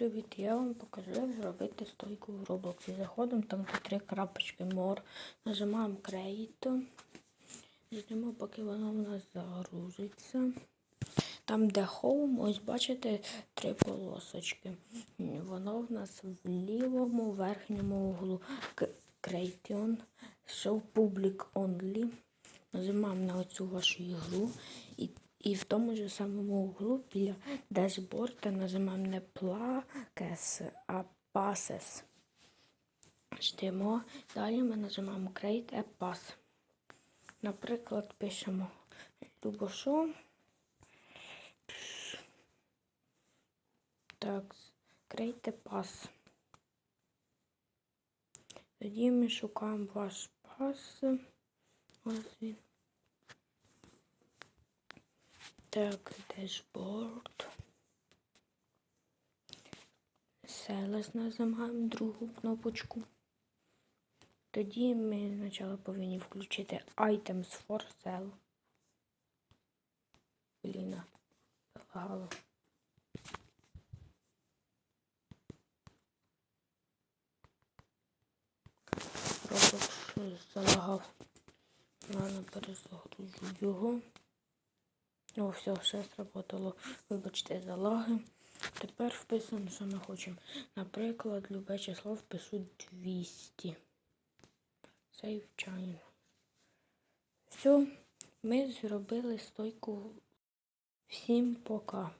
Привіт, я вам покажу, як зробити стойку в Roblox. Заходимо там по три крапочки More, нажимаємо Create, ждемо, поки воно в нас загрузиться. Там, де Home, ось бачите три полосочки. Воно в нас в лівому верхньому углу Creation, Show Public Only. Нажимаємо на оцю вашу ігру і, і в тому ж самому углу біля дашборда нажимаємо не Places, а Passes. Ждемо. Далі ми нажимаємо Create a Pass. Наприклад, пишемо Любошо. Так, Create a Pass. Тоді ми шукаємо ваш пас. Ось він. Так, дешборд. Селес нажимаємо другу кнопочку. Тоді ми спочатку повинні включити Items for Sale. Блін, залагало. Робот залагав. Ладно, перезагружу його. О, все, все сработало. Вибачте за лаги. Тепер вписуємо, що ми хочемо. Наприклад, любе число впишу 200. Save China. Все, ми зробили стойку. Всім пока.